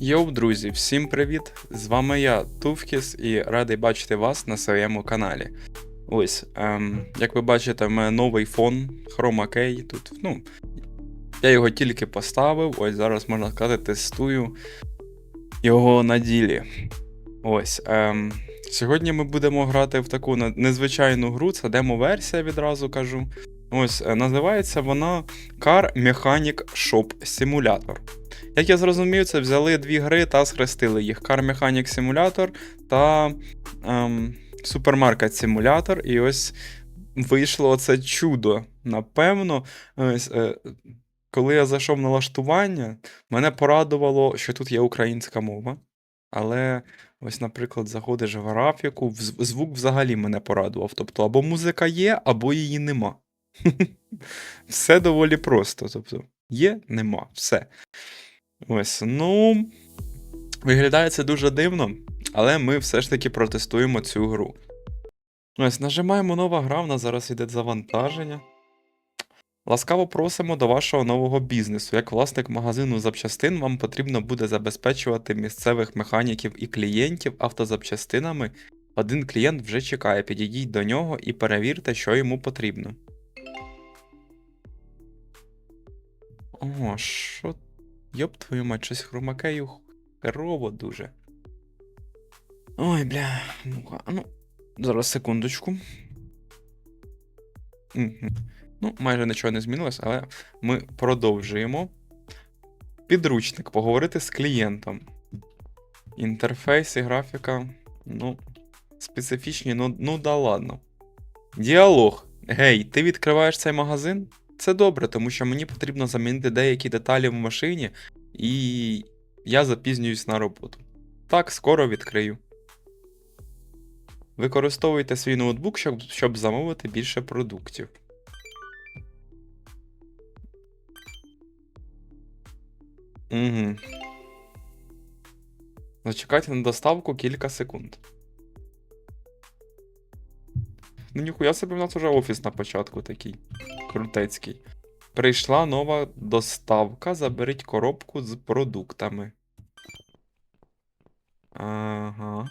Йоу, друзі, всім привіт! З вами я, Туфкіс, і радий бачити вас на своєму каналі. Ось, ем, як ви бачите, в мене новий фон Chroma Key. Тут, ну, я його тільки поставив, ось зараз можна сказати, тестую його на ділі. Ось. Ем, сьогодні ми будемо грати в таку незвичайну гру, це демо-версія, відразу кажу. Ось, е, називається вона Car Mechanic Shop Simulator. Як я зрозумів, це взяли дві гри та схрестили їх: Car Mechanic Simulator та ем, Supermarket Simulator. І ось вийшло оце чудо. Напевно, ось, е, коли я зайшов в налаштування, мене порадувало, що тут є українська мова. Але ось, наприклад, заходиш в графіку, звук взагалі мене порадував. Тобто, або музика є, або її нема. Все доволі просто. Тобто, є, нема, все. Ось, ну. Виглядає це дуже дивно, але ми все ж таки протестуємо цю гру. Ось, нажимаємо нова гра, в зараз іде завантаження. Ласкаво просимо до вашого нового бізнесу. Як власник магазину запчастин, вам потрібно буде забезпечувати місцевих механіків і клієнтів автозапчастинами. Один клієнт вже чекає, підійдіть до нього і перевірте, що йому потрібно. О, що Йоп твою мать, щось хромакею херово дуже. Ой, бля. Ну, а ну. Зараз секундочку. Мгм. Ну, майже нічого не змінилось, але ми продовжуємо. Підручник. Поговорити з клієнтом. Інтерфейс і графіка. Ну, специфічні, ну, ну да ладно. Діалог. Гей, ти відкриваєш цей магазин? Це добре, тому що мені потрібно замінити деякі деталі в машині, і я запізнююсь на роботу. Так, скоро відкрию. Використовуйте свій ноутбук, щоб, щоб замовити більше продуктів. Угу. Зачекайте на доставку кілька секунд. Ну, ніхуя собі в нас уже офіс на початку такий. Крутецький. Прийшла нова доставка. Заберіть коробку з продуктами. Ага.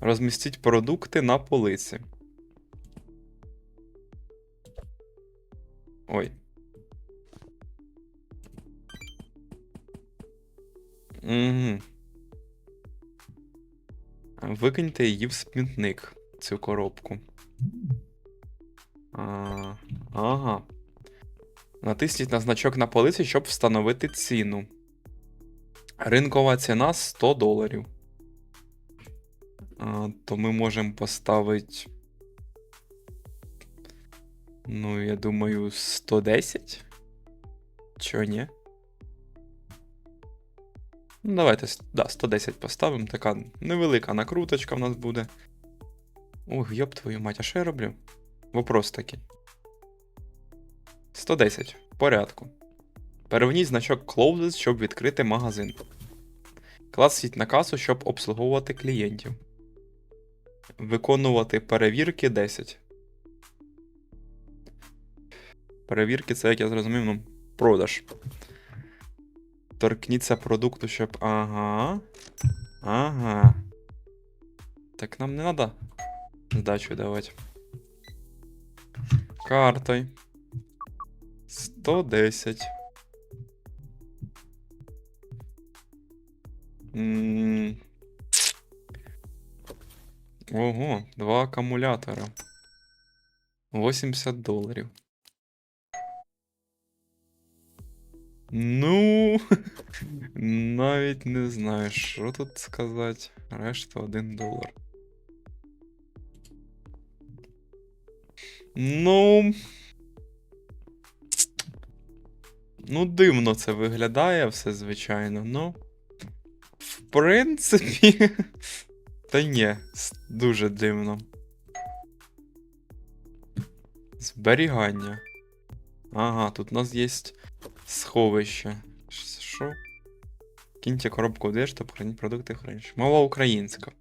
Розмістіть продукти на полиці. Ой. Угу. Викиньте її в смітник, цю коробку. А, ага. Натисніть на значок на полиці, щоб встановити ціну. Ринкова ціна 100 доларів. А, то ми можемо поставити. Ну, я думаю, 110? Чого ні? Ну, давайте, да, 110 поставимо. Така невелика накруточка в нас буде. Ох, йоп твою мать, а що я роблю? Вопрос такий. 110. В порядку. Перевніть значок Closes, щоб відкрити магазин. Класіть на касу, щоб обслуговувати клієнтів. Виконувати перевірки 10. Перевірки це, як я зрозумів, ну, продаж. Торкніться продукту, щоб. Ага. Ага. Так нам не треба здачу давати. Картой. 110. М. Ого, два акумулятора. 80 доларів. Ну, навіть не знаю, що тут сказати. Решта 1 долар. Ну. Ну, дивно це виглядає все, звичайно, ну. В принципі. Та ні, дуже дивно. Зберігання. Ага, тут у нас є сховище. Що? Киньте коробку двері, щоб хранити продукти храниш. Мова українська.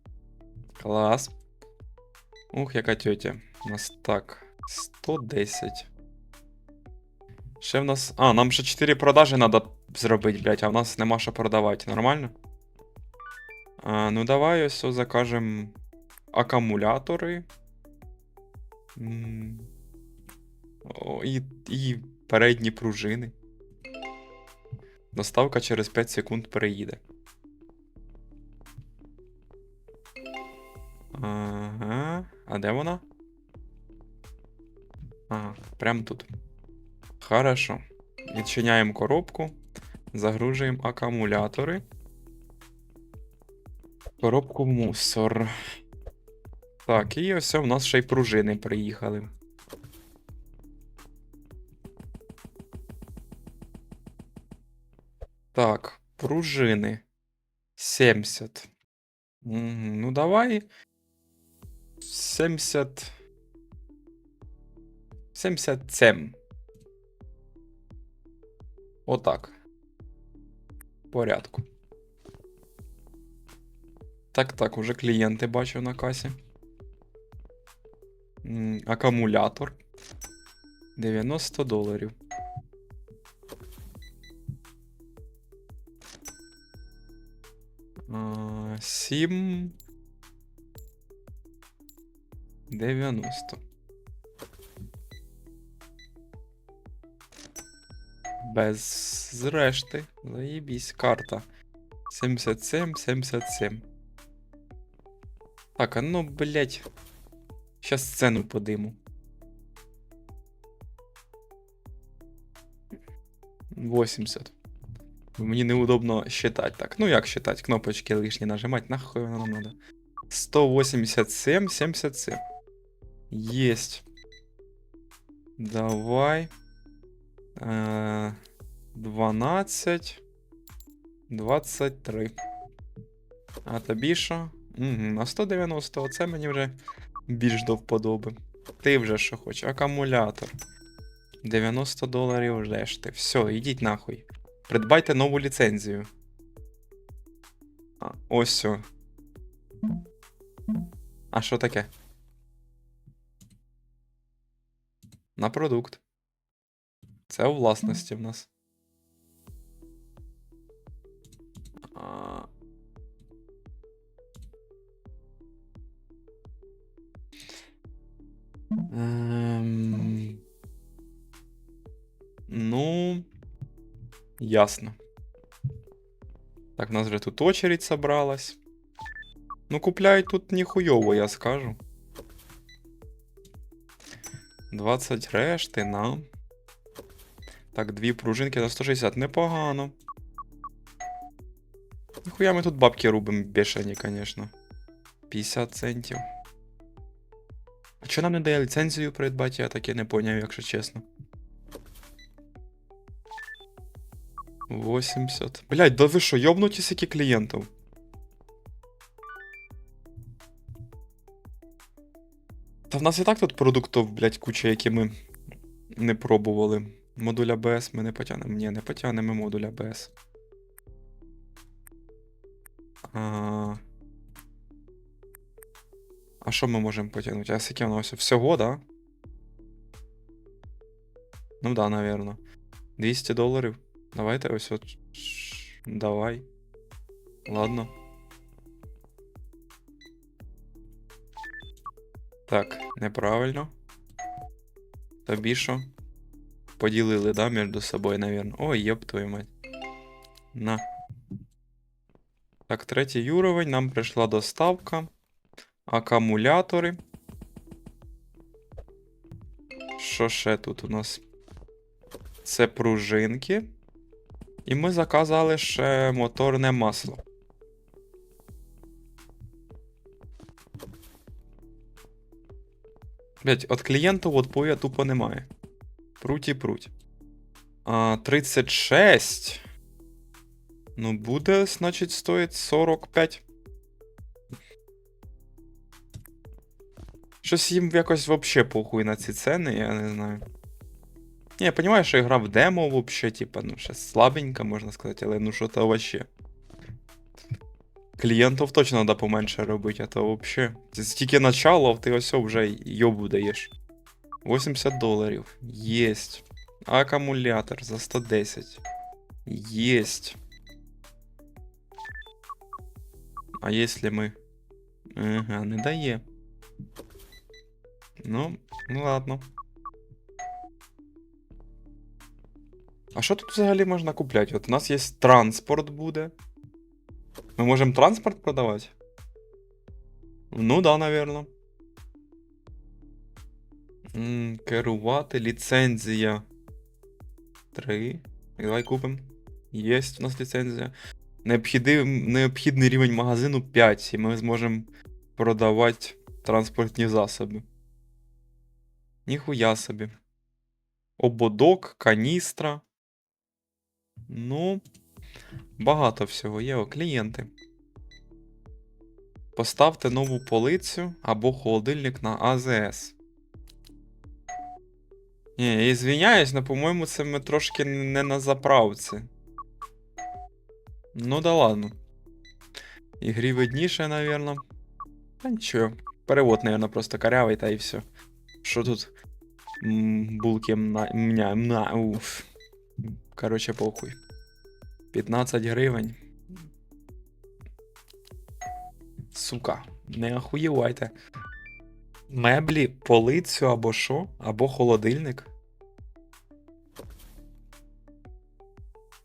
Клас. Ух, яка тьотя. У нас так. 110. Ще в нас. А, нам ще 4 продажі треба зробити, блядь, а в нас нема що продавати. Нормально? А, ну давай ось закажемо акумулятори. І, і передні пружини. Доставка через 5 секунд переїде. Ага. А де вона? Ага, прямо тут. Хорошо. Відчиняємо коробку. Загружуємо акумулятори. Коробку мусор. Так, і ось у нас ще й пружини приїхали. Так, пружини. 70. Мгм, Ну, давай. 70. 77. Отак. Порядку. Так, так, уже клієнти бачу на касі. Акумулятор. 90 доларів. 7. 90. Без зрешти. Заєбісь. Карта. 77, 77. Так, а ну, блять. Щас сцену подиму. 80. Мені неудобно считать так. Ну як считать? Кнопочки лишні нажимать, нахуй воно нам надо. 187, 77. Есть. Давай. Э, 12. 23. А тобі що? На 190, оце мені вже більш до вподоби. Ти вже що хочеш? Акумулятор. 90 доларів решти. Все, ідіть нахуй. Придбайте нову ліцензію. А, ось. о. А що таке? На продукт. Це у власності в нас. Ем... Ну. Ясно. Так, у нас вже тут очередь собралась. Ну, купляють тут ніхуйово, я скажу. 20 решти на. Так, дві пружинки за 160. Непогано. Ніхуя ми тут бабки рубимо бешені, конечно. 50 центів. А чого нам не дає ліцензію придбати, я таки не поняв, якщо чесно. 80. Блять, да ви що, йобнуті сики клієнтів? Та в нас і так тут продуктів, блять, куча, які ми не пробували. Модуль ABS ми не потягнемо. Ні, не потягнемо модуль ABS. А... а що ми можемо потягнути? А воно ось всього, да? Ну да, наверно. 200 доларів. Давайте ось от. Давай. Ладно. Так, неправильно. Тобі що? Поділили, да, між собою, наверное. Ой, єб твою мать. На. Так, третій уровень. Нам прийшла доставка. Акумулятори. Що ще тут у нас? Це пружинки. І ми заказали ще моторне масло. Блять, от клієнтів поя тупо немає. Пруть і пруть. А, 36. Ну, буде, значить, стоїть 45. Щось їм якось вообще похуй на ці ціни, я не знаю. Ні, я понимаю, що гра в демо вообще, типа, ну, ще слабенька, можна сказати, але ну що то вообще. Клієнтів точно треба поменше робити, а то вообще. Це тільки начало, ти ось вже йобу даєш. 80 доларів. Єсть. Акумулятор за 110. Есть. А если мы... Ага, не дає. Ну, ну ладно. А що тут взагалі можна купляти? От у нас є транспорт буде. Ми можемо транспорт продавати? Ну да, наверно. Керувати, ліцензія. 3. Давай купимо. Єсть у нас ліцензія. Необхідний, необхідний рівень магазину 5, і ми зможемо продавати транспортні засоби. Ніхуя собі. Ободок, каністра. Ну, багато всього є, о, клієнти. Поставте нову полицю або холодильник на АЗС. Ні, я звіняюсь, але, по-моєму, це ми трошки не на заправці. Ну да ладно. Ігрі видніше, наверно. Та нічого. Перевод, наверно, просто корявий, та і все. Що тут? Булки мна, мня, уф. Короче, похуй. 15 гривень. Сука, не охуєвайте. Меблі, полицю або що? Або холодильник.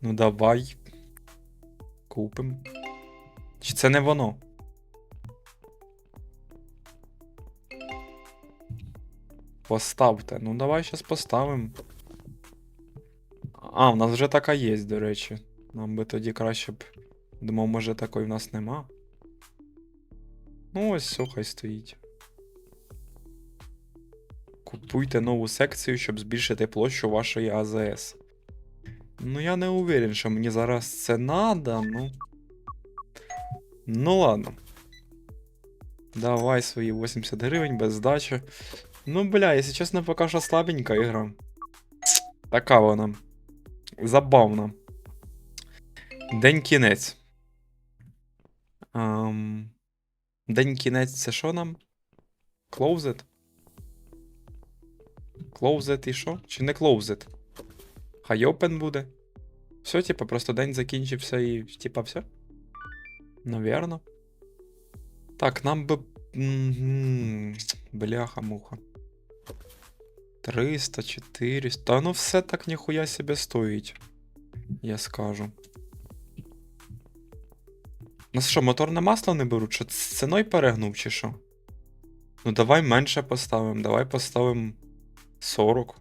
Ну давай. Купим. Чи це не воно? Поставте. Ну давай щас поставимо. А, в нас вже така є, до речі. Нам би тоді краще б. Думав, може такої в нас нема. Ну, ось все, хай стоїть. Купуйте нову секцію, щоб збільшити площу вашої АЗС. Ну, я не уверен, що мені зараз це надо, ну. Ну ладно. Давай свої 80 гривень без здачі. Ну, бля, якщо чесно, поки що слабенька ігра. Така вона. Забавна. День кінець. Ем... День кінець це що нам? Closed? Closed і що? Чи не closed? Хай open буде. Все, типа, просто день закінчився і, типа, все. Навірно. Так, нам би. Бляха-муха. 300, 400. Та ну все так ніхуя себе стоїть. Я скажу. Ну що, моторне масло не беруть? Що ціною перегнув, чи що? Ну давай менше поставимо, давай поставимо 40.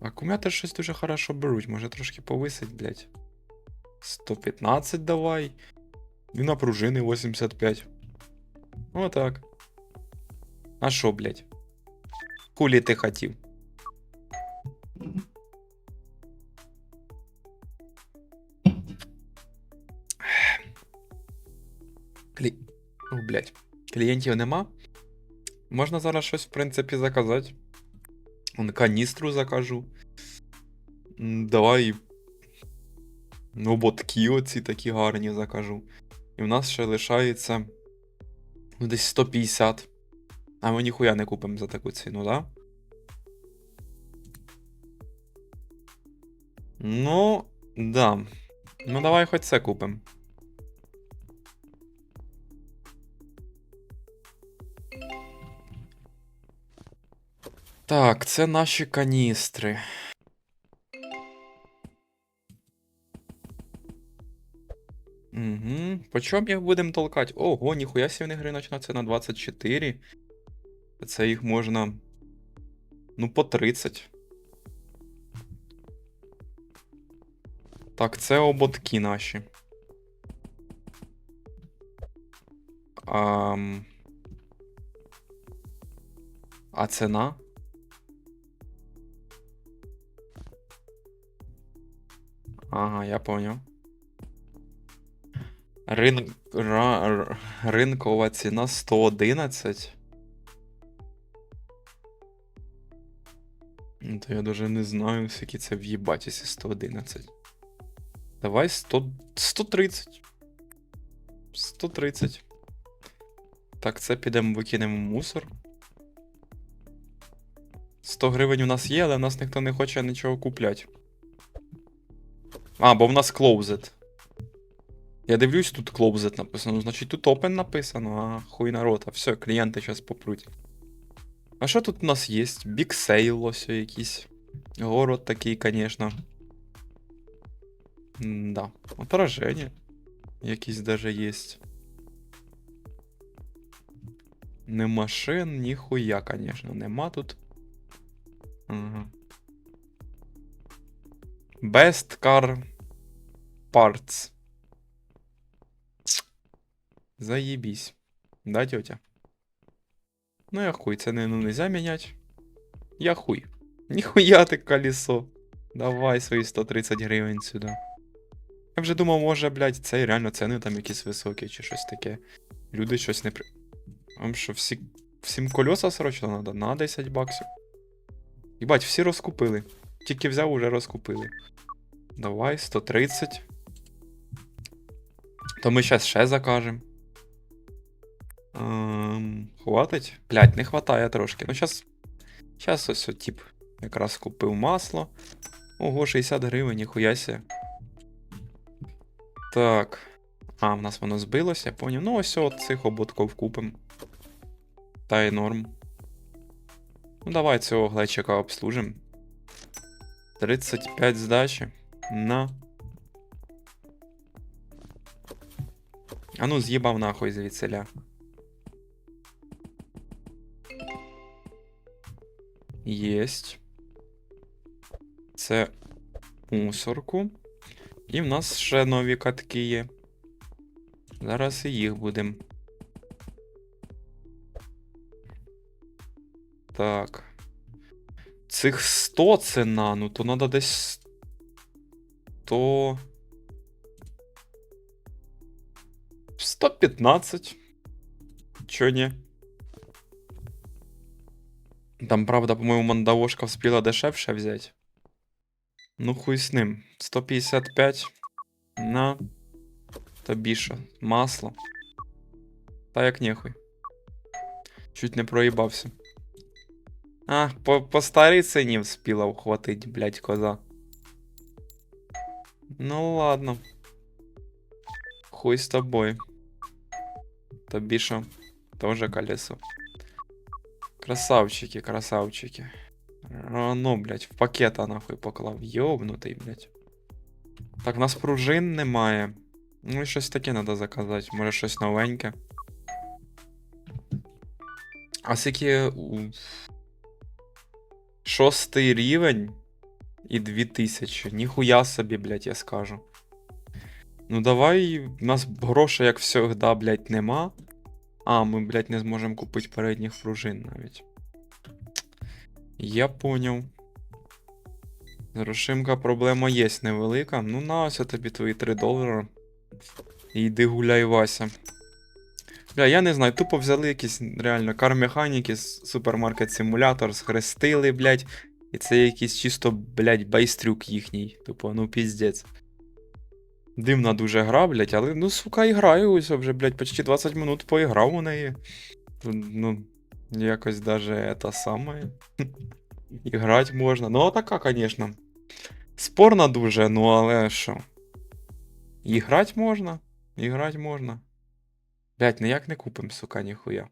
Акумулятор щось дуже хорошо беруть, може трошки повисить, блядь. 115 давай. І на пружини 85. Отак. А що, блядь? Кулі ти хотів? Клі... О, блядь. Клієнтів нема. Можна зараз щось, в принципі, заказати. Каністру закажу. Давай. Ну, ботки оці такі гарні закажу. І в нас ще лишається. Ну, десь 150. А ми ніхуя не купимо за таку ціну, да? Ну, да. Ну, давай хоч це купимо. Так, це наші каністри. Угу. По чому їх будемо толкати? Ого, ніхуя сі вони гри почнуться на 24. Це їх можна. Ну, по 30. Так, це оботки наші. Ам... А ціна? Ага, я понял. Рин... Ра... Ринкова ціна 111. Ну, То я даже не знаю, скільки це в'їбать, якщо 111. Давай 100... 130. 130. Так, це підемо викинемо мусор. 100 гривень у нас є, але в нас ніхто не хоче нічого купляти. А, бо в нас closed. Я дивлюсь, тут closed написано. Значить тут open написано, а хуй народ, а все, клієнти зараз попруть. А що тут у нас є? Big Sale ось якийсь. Город такий, конечно. Да. Отражение. Якісь даже есть. Не машин, ніхуя, конечно, нема тут. Ага. Best Car Parts. Заебись. Да, тетя? Ну я хуй, це не, ну, нельзя мінять. Я хуй. Ніхуя ти колесо. Давай свої 130 гривень сюди. Я вже думав, може, блядь, це реально ціни там якісь високі чи щось таке. Люди щось не при. Вам що, всі... всім кольоса срочно надо? На 10 баксів. Їбать, всі розкупили. Тільки взяв, уже розкупили. Давай, 130. То ми щас ще закажемо. Ем, хватить? Блять, не хватає трошки. Ну щас. Щас ось тип. Якраз купив масло. Ого, 60 гривень, ніхуяся. Так. А, в нас воно збилося, я поняв. Ну, ось от цих ободков купим. Та й норм. Ну, давай цього глечика обслужим. 35 здачі. На. А ну, з'їбав нахуй звідсиля. Єсть. Це мусорку. І в нас ще нові катки є. Зараз і їх будемо. Так. Цих 100 ціна, ну то треба десь 100. 115. Чо ні? Там, правда, по-моєму, мандавошка вспіла дешевше взяти. Ну, хуй з ним. 155 на тобі що, масло. Та як нехуй. Чуть не проїбався. А, по, по старій ціні вспіла ухватить, блядь, коза. Ну ладно. Хуй з тобою. Тобі що, тоже колесо. Красавчики, красавчики. А ну, блядь, в пакета нахуй поклав. Йобнутий, блядь. Так, у нас пружин немає. Ну, і щось таке треба заказати. Може щось новеньке. А скільки. Шостий рівень і 2000. Ніхуя собі, блядь, я скажу. Ну давай. У нас грошей, як завжди, блядь, нема. А, ми, блядь, не зможемо купити передніх пружин навіть. Я поняв. Грошимка проблема є невелика. Ну на ось тобі твої 3 долари. Йди гуляй, Вася. Бля, я не знаю, тупо взяли якісь реально кар-механіки, супермаркет симулятор, схрестили, блядь. І це якийсь чисто, блядь, байстрюк їхній. Тупо, ну піздець. Дивна дуже гра, блядь, але ну, сука, і граю ось вже, блядь, почти 20 минут поіграв у неї. Ну, якось даже это саме. Іграть можна. Ну, а така, конечно. Спорна дуже, ну але що. Іграть можна. Іграть можна. Блять, ніяк не купим, сука, ніхуя.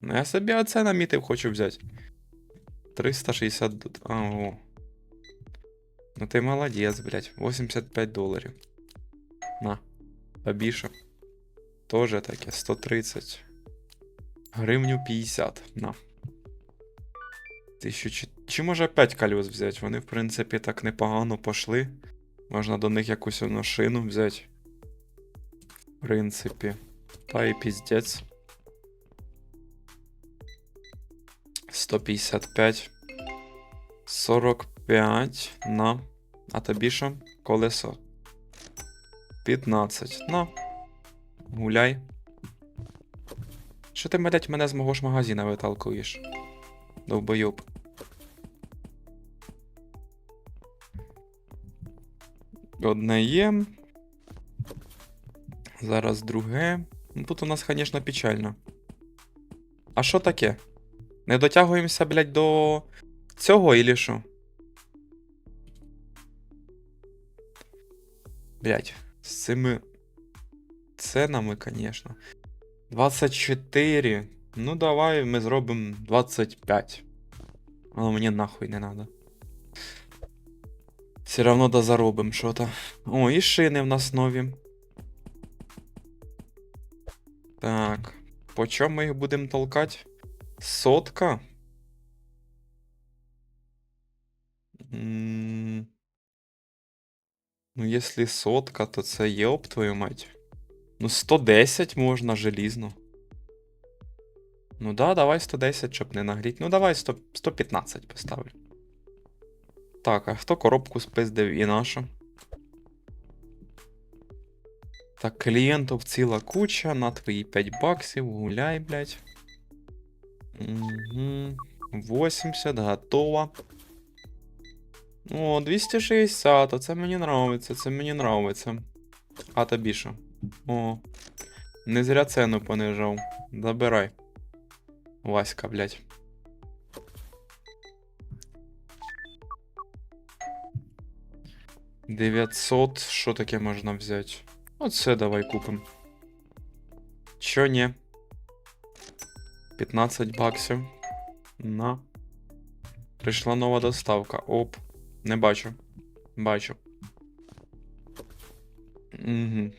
Ну, я собі оце намітив, хочу взяти. 360. д- А, о. Ну ти молодець, блять. 85 доларів. На. Побільше. Тоже таке, 130. Гривню 50. На. Тисячу чи може 5 колес взяти? Вони, в принципі, так непогано пошли. Можна до них якусь одну шину взяти. Принципі. Та і піздець. 155. 45 на. А тобі що? Колесо. 15. На. Гуляй. Що ти, блядь, мене з мого ж магазина виталкуєш? Довбойоб. Одне є. Зараз друге. Ну тут у нас, звісно, печально. А що таке? Не дотягуємося, блядь, до цього, ілі що? Блять, з цими ценами, конечно. 24. Ну, давай ми зробимо 25. Але мені нахуй не надо. Все равно дозаробим що-то. О, і шини в нас нові. Так. По чому ми їх будемо толкати? Сотка. Ну, якщо сотка, то це єб твою мать. Ну, 110 можна желізно. Ну да, давай 110, щоб не нагріть. Ну, давай 100, 115 поставлю. Так, а хто коробку спиздив і нашу? Так, клієнтів ціла куча, на твої 5 баксів, гуляй, блядь. Угу. 80, готово. О, 260, оце мені нравиться, це мені нравиться. А тобі що? О. Не зря ціну понижав. Забирай. Васька, блядь. Дев'ятсот, що таке можна взяти? Оце давай купим. Чо ні? 15 баксів. На. Прийшла нова доставка. Оп. Не бачу. Бачу. Угу.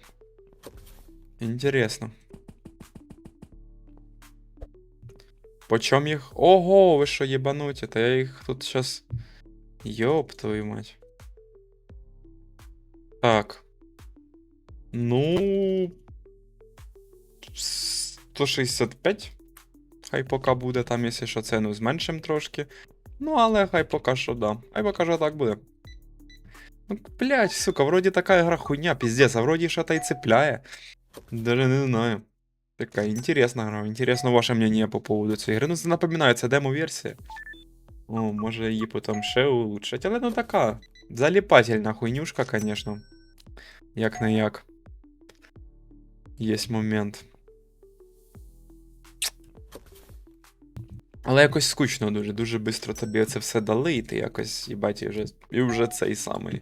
Інтересно. По чому їх? Ого, ви що єбануті? Та я їх тут щас. Йоп твою мать. Так. Ну. 165. Хай поки буде там, якщо що, ціну зменшим трошки. Ну, але хай поки що да. Хай поки що так буде. Ну, блять, сука, вроді така гра хуйня, пиздец, а вроді що-то і цепляє. Даже не знаю. Така інтересна гра. Інтересно ваше мнение по поводу цієї гри. Ну, напоминаю, це демо-версія. О, може її потім ще улучшать, але ну така. Заліпательна хуйнюшка, конечно. Як не як. Єсть момент. Але якось скучно дуже, дуже швидко тобі це все дали, і ти якось, їбать, і вже, і вже цей самий.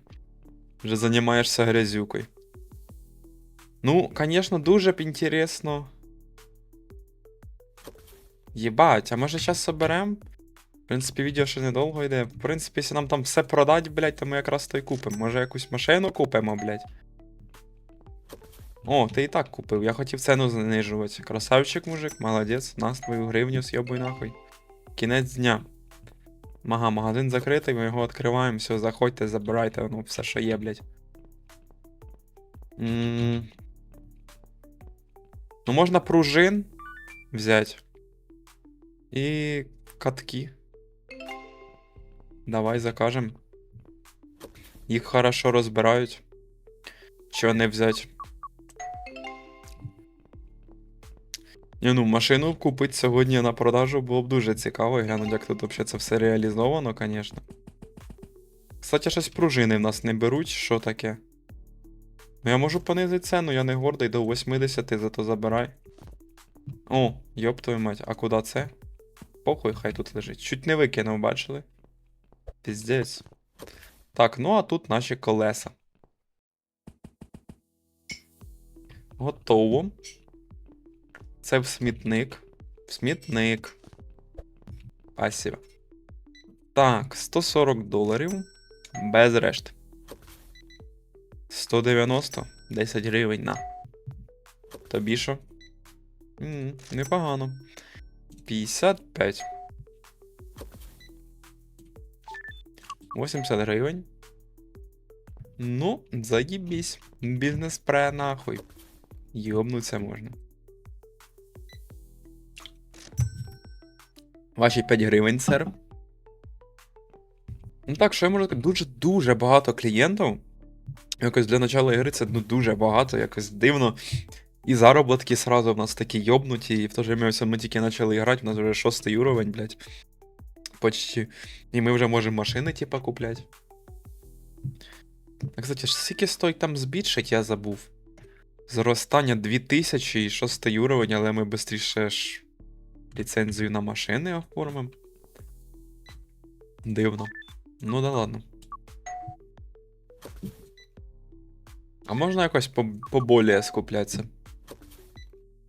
Вже займаєшся грязюкою. Ну, звісно, дуже б інтересно. Єбать, а може зараз соберем? В принципі, відео ще недовго йде. В принципі, якщо нам там все продать, блядь, то ми якраз то й купимо. Може якусь машину купимо, блядь. О, ти і так купив. Я хотів ціну знижувати. Красавчик, мужик, молодець. Нас твою гривню з'єбуй нахуй. Кінець дня. Ага, магазин закритий, ми його відкриваємо, все, заходьте, забирайте, ну, все, що є, блядь. М. Ну, можна пружин взяти. І катки. Давай закажем. Їх хорошо розбирають. Чого не взяти? Ні, ну, машину купити сьогодні на продажу було б дуже цікаво і глянути, як тут взагалі це все реалізовано, звісно. Кстати, щось пружини в нас не беруть, що таке? Ну я можу понизити ціну, я не гордий до 80, зато забирай. О, йоп твою мать, а куди це? Похуй, хай тут лежить. Чуть не викинув, бачили? Піздець. Так, ну а тут наші колеса. Готово. Це в смітник. В смітник. Спасибо. Так, 140 доларів. Без решти. 190, 10 гривень на. Тобі що? М, непогано. 55. 80 гривень. Ну, заїбісь. Бізнес пре нахуй. Йобнуться можна. Ваші 5 гривень, сер. Ну так, що я можу сказати, дуже-дуже багато клієнтів. Якось для начала ігри це ну, дуже багато, якось дивно. І заробітки сразу в нас такі йобнуті, і в то же время ми тільки почали грати, у нас вже шостий уровень, блядь. Почти. І ми вже можемо машини, типа, купляти. А, кстати, скільки стоїть там збільшить, я забув. Зростання 2000 і шостий уровень, але ми швидше ж ліцензію на машини оформимо. Дивно. Ну да ладно. А можна якось по- поболее скуплятися?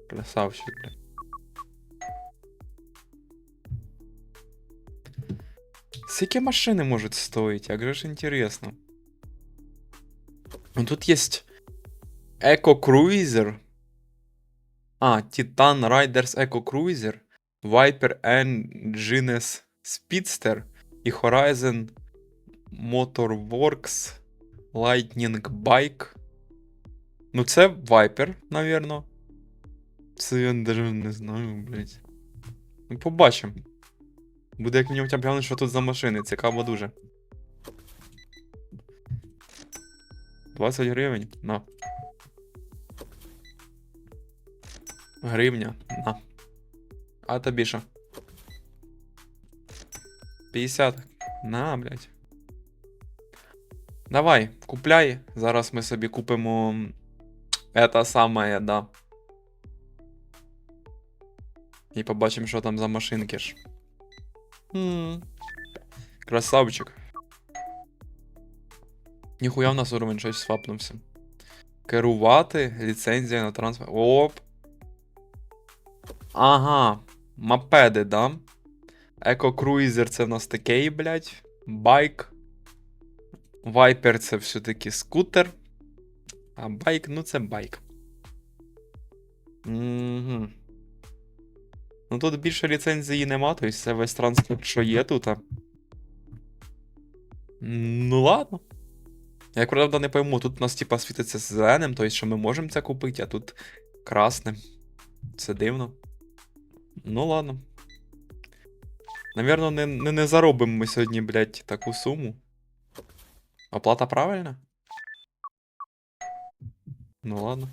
Красавчик, бля. Скільки машини можуть стоїть? Як же ж інтересно. Ну тут є Eco Cruiser. А, Titan Riders Eco Cruiser, Viper Engines Speedster і Horizon Motorworks Lightning Bike. Ну, це Viper, навірно. Це я навіть не знаю, блядь. Ну, побачимо. Буде як б глянути, що тут за машини. Цікаво дуже. 20 гривень? На. Гривня. На. А тобі що? 50. На, блядь. Давай, купляй. Зараз ми собі купимо. м, Это самое, да. І побачимо, що там за машинки ж. М, Красавчик. Ніхуя в нас уровень щось свапнувся. Керувати, ліцензія на транспорт. Оп. Ага. Мопеди, да? Еко-круїзер це в нас такий, блядь. Байк. Вайпер це все-таки скутер. А байк, ну це байк. Угу. Ну тут більше ліцензії нема, тобто це весь транспорт, що є тут. а. Ну ладно. Я правда не пойму, тут у нас типа світиться зеленим, тобто що ми можемо це купити, а тут красним. Це дивно. Ну ладно. Навірно, не, не, не заробимо ми сьогодні, блядь, таку суму. Оплата правильна? Ну ладно.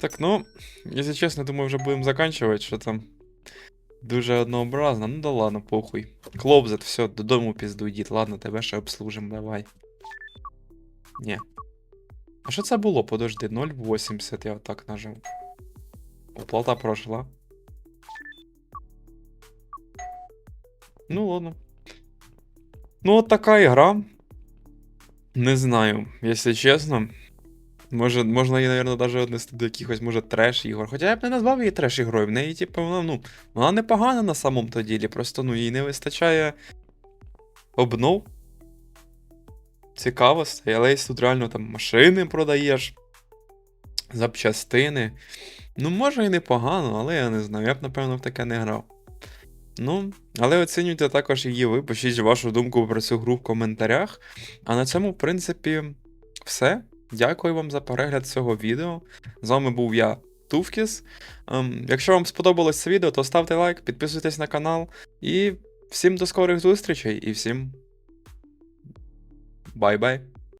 Так, ну, если честно, думаю, вже будемо заканчивать, що там дуже однообразно. Ну да ладно, похуй. Клобзет, все, додому пізду йдіть. Ладно, тебе ще обслужим, давай. Ні. А що це було? Подожди, 0,80 я отак нажав. Оплата пройшла. Ну ладно. Ну, от така ігра. Не знаю, якщо чесно. Може, можна її, мабуть, навіть віднести до якихось, може, треш ігор. Хоча я б не назвав її треш ігрою. В неї, типу, вона, ну, вона непогана на самому то ділі, просто ну, їй не вистачає обнов. Цікавостей, але якщо тут реально там машини продаєш, запчастини. Ну, може і непогано, але я не знаю. Я б, напевно, в таке не грав. Ну, але оцінюйте також її ви, пишіть вашу думку про цю гру в коментарях. А на цьому, в принципі, все. Дякую вам за перегляд цього відео. З вами був я, Туфкіс. Ем, якщо вам сподобалось це відео, то ставте лайк, підписуйтесь на канал. І всім до скорих зустрічей і всім. Bye bye.